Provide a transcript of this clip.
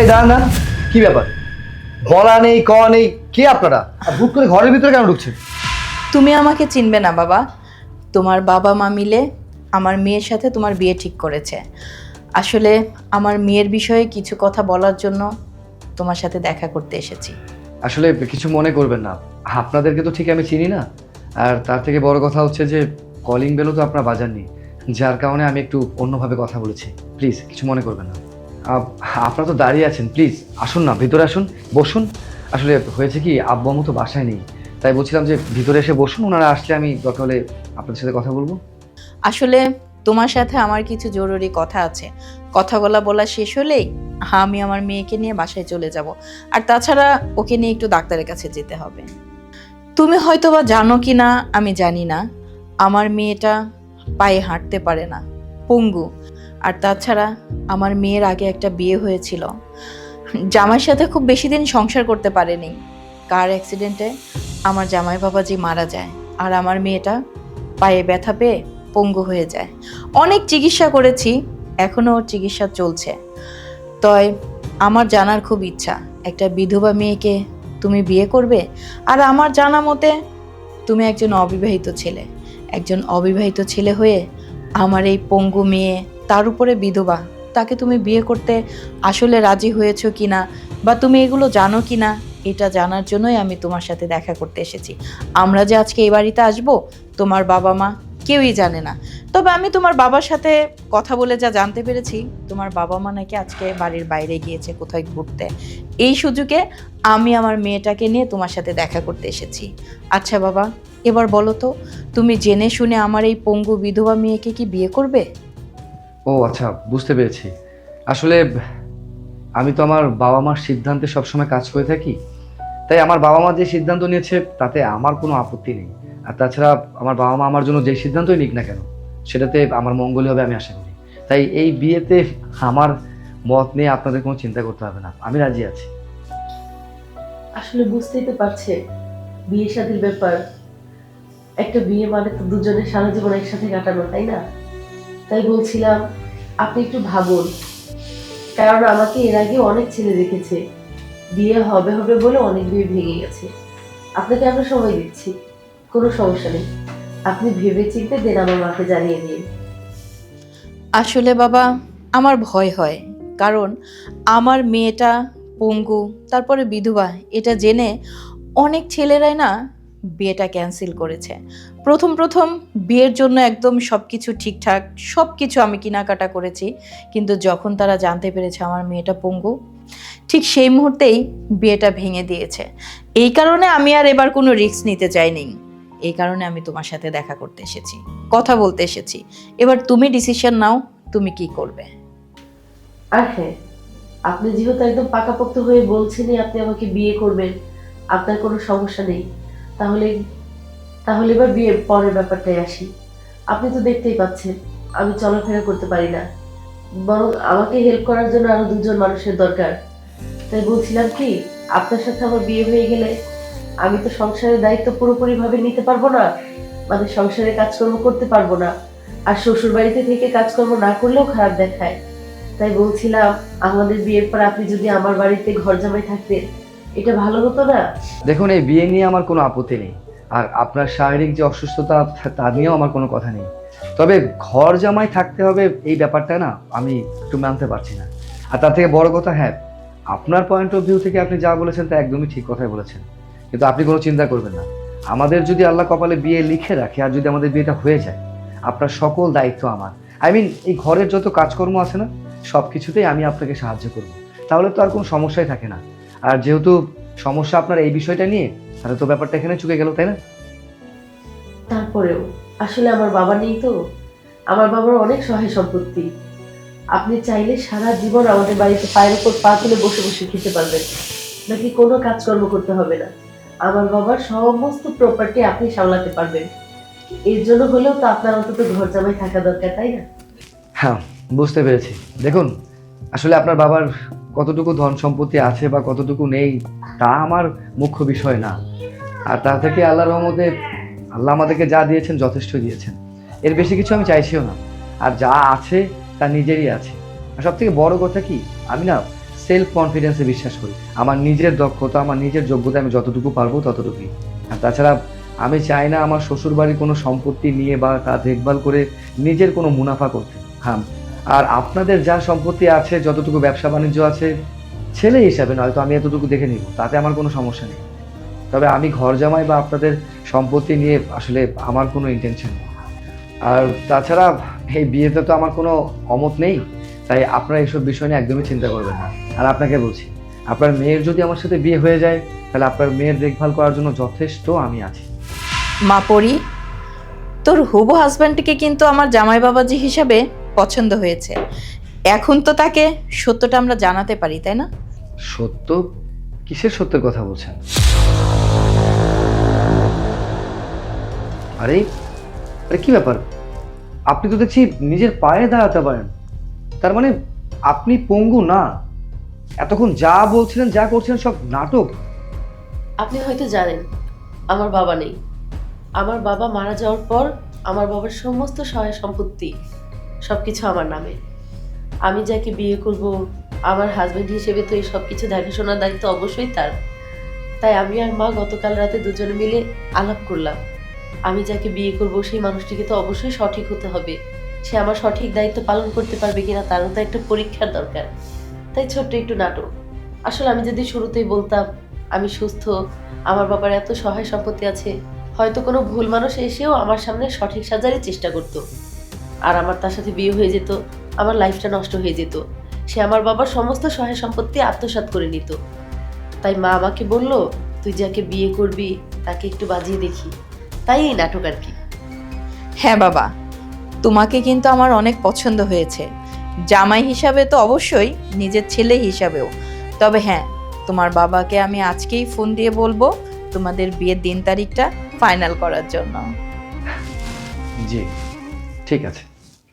এই দাঁড়ান না কি ব্যাপার? বলা নেই ক নেই কে আপনারা? আর হুট করে ঘরের ভিতরে কেন ঢুকছেন? তুমি আমাকে চিনবে না বাবা। তোমার বাবা মা মিলে আমার মেয়ের সাথে তোমার বিয়ে ঠিক করেছে। আসলে আমার মেয়ের বিষয়ে কিছু কথা বলার জন্য তোমার সাথে দেখা করতে এসেছি। আসলে কিছু মনে করবেন না। আপনাদেরকে তো ঠিক আমি চিনি না। আর তার থেকে বড় কথা হচ্ছে যে কলিং বেলও তো আপনারা বাজাননি। যার কারণে আমি একটু অন্যভাবে কথা বলেছি। প্লিজ কিছু মনে করবেন না। আপনারা তো দাঁড়িয়ে আছেন প্লিজ আসুন না, ভিতরে আসুন, বসুন। আসলে হয়েছে কি, আব্বু আম্মু তো বাসায় নেই। তাই বলছিলাম যে ভিতরে এসে বসুন, ওনারা আসলে আমি দরকার হলে আপনাদের সাথে কথা বলব। আসলে তোমার সাথে আমার কিছু জরুরি কথা আছে। কথা বলা বলা শেষ হলেই হ্যাঁ আমি আমার মেয়েকে নিয়ে বাসায় চলে যাব। আর তাছাড়া ওকে নিয়ে একটু ডাক্তারের কাছে যেতে হবে। তুমি হয়তো বা জানো কি না, আমি জানি না। আমার মেয়েটা পায়ে হাঁটতে পারে না। পঙ্গু আর তাছাড়া আমার মেয়ের আগে একটা বিয়ে হয়েছিল। জামাইয়ের সাথে খুব বেশি দিন সংসার করতে পারেনি। কার অ্যাক্সিডেন্টে আমার জামাই বাবাজি মারা যায় আর আমার মেয়েটা পায়ে ব্যথা পেয়ে পঙ্গু হয়ে যায়। অনেক চিকিৎসা করেছি এখনও চিকিৎসা চলছে। তয় আমার জানার খুব ইচ্ছা, একটা বিধবা মেয়েকে তুমি বিয়ে করবে? আর আমার জানা মতে তুমি একজন অবিবাহিত ছেলে। একজন অবিবাহিত ছেলে হয়ে আমার এই পঙ্গু মেয়ে তার উপরে বিধবা। তাকে তুমি বিয়ে করতে আসলে রাজি হয়েছো কিনা বা তুমি এগুলো জানো কিনা, এটা জানার জন্যই আমি তোমার সাথে দেখা করতে এসেছি। আমরা যে আজকে এই বাড়িতে আসব, তোমার বাবা মা কেউই জানে না। তবে আমি তোমার বাবার সাথে কথা বলে যা জানতে পেরেছি, তোমার বাবা মা নাকি আজকে বাড়ির বাইরে গিয়েছে কোথায় ঘুরতে। এই সুযোগে আমি আমার মেয়েটাকে নিয়ে তোমার সাথে দেখা করতে এসেছি। আচ্ছা বাবা, এবার বলো তো, তুমি জেনে শুনে আমার এই পঙ্গু বিধবা মেয়েকে কি বিয়ে করবে? ও আচ্ছা বুঝতে পেরেছি। আসলে, আমি তো আমার বাবা মার সিদ্ধান্তে সবসময় কাজ করে থাকি। তাই আমার বাবা মা যে সিদ্ধান্ত নিয়েছে, তাতে আমার কোনো আপত্তি নেই। আর তাছাড়া আমার বাবা মা আমার জন্য যে সিদ্ধান্তই নিক না কেন, সেটাতে আমার মঙ্গলই হবে আমি আশা করি। তাই এই বিয়েতে আমার মত নিয়ে আপনাদের কোনো চিন্তা করতে হবে না। আমি রাজি আছি। আসলে বুঝতেই তো পারছে বিয়ে শাদীর ব্যাপার। একটা বিয়ে মানে তো দুজনের সারা জীবন একসাথে কাটানো, তাই না? তাই বলছিলাম, আপনি একটু ভাবুন। কারণ আমাকে এর আগে অনেক ছেলে দেখেছে। বিয়ে হবে হবে বলে অনেক বিয়ে ভেঙে গেছে। আপনাকে আমরা সময় দিচ্ছি, কোনো সমস্যা নেই। আপনি ভেবে চিন্তে দেন আমার মাকে জানিয়ে দিন। আসলে বাবা, আমার ভয় হয়। কারণ আমার মেয়েটা পঙ্গু, তারপরে বিধবা, এটা জেনে অনেক ছেলেরাই না বিয়েটা ক্যান্সেল করেছে। প্রথম প্রথম বিয়ের জন্য একদম সব কিছু ঠিকঠাক সব কিছু আমি কেনাকাটা করেছি। কিন্তু যখন তারা জানতে পেরেছে আমার মেয়েটা পঙ্গু, ঠিক সেই মুহূর্তেই বিয়েটা ভেঙে দিয়েছে। এই কারণে আমি আর এবার কোনো রিস্ক নিতে চাইনি। এই কারণে আমি তোমার সাথে দেখা করতে এসেছি, কথা বলতে এসেছি। এবার তুমি ডিসিশন নাও, তুমি কি করবে। আর হ্যাঁ আপনি যেহেতু একদম পাকাপোক্ত হয়ে বলছেনই আপনি আমাকে বিয়ে করবেন, আপনার কোনো সমস্যা নেই। তাহলে তাহলে এবার বিয়ের পরের ব্যাপারটাই আসি। আপনি তো দেখতেই পাচ্ছেন, আমি চলাফেরা করতে পারি না। বরং আমাকে হেল্প করার জন্য আরও দুজন মানুষের দরকার। তাই বলছিলাম কি, আপনার সাথে আমার বিয়ে হয়ে গেলে আমি তো সংসারের দায়িত্ব পুরোপুরিভাবে নিতে পারব না। মানে সংসারের কাজকর্ম করতে পারব না। আর শ্বশুর বাড়িতে থেকে কাজকর্ম না করলেও খারাপ দেখায়। তাই বলছিলাম, আমাদের বিয়ের পর আপনি যদি আমার বাড়িতে ঘর জামাই থাকতেন, এটা ভালো হতো না? দেখুন, এই বিয়ে নিয়ে আমার কোনো আপত্তি নেই। আর আপনার শারীরিক যে অসুস্থতা, তা নিয়েও আমার কোনো কথা নেই। তবে ঘর জামাই থাকতে হবে এই ব্যাপারটা না, আমি একটু মানতে পারছি না। আর তার থেকে বড় কথা হ্যাঁ আপনার পয়েন্ট অফ ভিউ থেকে আপনি যা বলেছেন তা একদমই ঠিক কথাই বলেছেন। কিন্তু আপনি কোনো চিন্তা করবেন না। আমাদের যদি আল্লাহ কপালে বিয়ে লিখে রাখে আর যদি আমাদের বিয়েটা হয়ে যায়, আপনার সকল দায়িত্ব আমার। আই মিন এই ঘরের যত কাজকর্ম আছে না, সব কিছুতেই আমি আপনাকে সাহায্য করব। তাহলে তো আর কোনো সমস্যাই থাকে না। আর যেহেতু সমস্যা আপনার এই বিষয়টা নিয়ে তাহলে তো ব্যাপারটা এখানে চুকে গেল তাই না? তারপরেও আসলে আমার বাবা নেই তো। আমার বাবার অনেক সহায় সম্পত্তি। আপনি চাইলে সারা জীবন আমাদের বাড়িতে পায়ের উপর পা তুলে বসে বসে খেতে পারবেন। নাকি কোনো কাজকর্ম করতে হবে না। আমার বাবার সমস্ত প্রপার্টি আপনি সামলাতে পারবেন। এর জন্য হলেও তো আপনার অন্তত ঘর জামাই থাকা দরকার তাই না? হ্যাঁ বুঝতে পেরেছি। দেখুন আসলে আপনার বাবার কতটুকু ধন সম্পত্তি আছে বা কতটুকু নেই, তা আমার মুখ্য বিষয় না। আর তা থেকে আল্লাহ রহমতে আল্লাহ আমাদেরকে যা দিয়েছেন যথেষ্ট দিয়েছেন। এর বেশি কিছু আমি চাইছিও না। আর যা আছে, তা নিজেরই আছে। আর সব থেকে বড় কথা কি, আমি না সেলফ কনফিডেন্সে বিশ্বাস করি। আমার নিজের দক্ষতা, আমার নিজের যোগ্যতা আমি যতটুকু পারব ততটুকুই। আর তাছাড়া আমি চাই না আমার শ্বশুর বাড়ির কোনো সম্পত্তি নিয়ে বা তা দেখভাল করে নিজের কোনো মুনাফা করতে। হ্যাঁ আর আপনাদের যা সম্পত্তি আছে, যতটুকু ব্যবসা বাণিজ্য আছে, ছেলে হিসাবে নয়তো আমি এতটুকু দেখে নিব, তাতে আমার কোনো সমস্যা নেই। তবে আমি ঘর জামাই বা আপনাদের সম্পত্তি নিয়ে আসলে আমার কোনো ইন্টেনশন আর তাছাড়া এই বিয়েতে তো আমার কোনো অমত নেই, তাই আপনারা এইসব বিষয় নিয়ে একদমই চিন্তা করবেন না। আর আপনাকে বলছি, আপনার মেয়ের যদি আমার সাথে বিয়ে হয়ে যায়, তাহলে আপনার মেয়ের দেখভাল করার জন্য যথেষ্ট আমি আছি। মা পরি, তোর হুবু হাজব্যান্ডকে কিন্তু আমার জামাই বাবাজি হিসাবে পছন্দ হয়েছে। এখন তো তাকে সত্যটা আমরা জানাতে পারি তাই না? সত্য? কিসের সত্যের কথা বলছেন? আরে আরে কি ব্যাপার? আপনি তো দেখছি নিজের পায়ে দাঁড়াতে পারেন। তার মানে আপনি পঙ্গু না। এতক্ষণ যা বলছিলেন যা করছিলেন সব নাটক। আপনি হয়তো জানেন আমার বাবা নেই। আমার বাবা মারা যাওয়ার পর আমার বাবার সমস্ত সহায় সম্পত্তি সব কিছু আমার নামে। আমি যাকে বিয়ে করব, আমার হাজবেন্ড হিসেবে তো এই সব কিছু দেখাশোনার দায়িত্ব অবশ্যই তার। তাই আমি আর মা গতকাল রাতে দুজনে মিলে আলাপ করলাম। আমি যাকে বিয়ে করব, সেই মানুষটিকে তো অবশ্যই সঠিক হতে হবে। সে আমার সঠিক দায়িত্ব পালন করতে পারবে কিনা তারও তো একটা পরীক্ষার দরকার। তাই ছোট্ট একটু নাটক। আসলে আমি যদি শুরুতেই বলতাম, আমি সুস্থ, আমার বাবার এত সহায় সম্পত্তি আছে, হয়তো কোনো ভুল মানুষ এসেও আমার সামনে সঠিক সাজারই চেষ্টা করতো। আর আমার তার সাথে বিয়ে হয়ে যেত আমার লাইফটা নষ্ট হয়ে যেত। সে আমার বাবার সমস্ত সহায় সম্পত্তি আত্মসাৎ করে নিত। তাই মা আমাকে বলল তুই যাকে বিয়ে করবি তাকে একটু বাজিয়ে দেখি। তাই এই নাটক আর কি। হ্যাঁ বাবা তোমাকে কিন্তু আমার অনেক পছন্দ হয়েছে। জামাই হিসাবে তো অবশ্যই নিজের ছেলে হিসাবেও। তবে হ্যাঁ তোমার বাবাকে আমি আজকেই ফোন দিয়ে বলব তোমাদের বিয়ের দিন তারিখটা ফাইনাল করার জন্য। জি ঠিক আছে।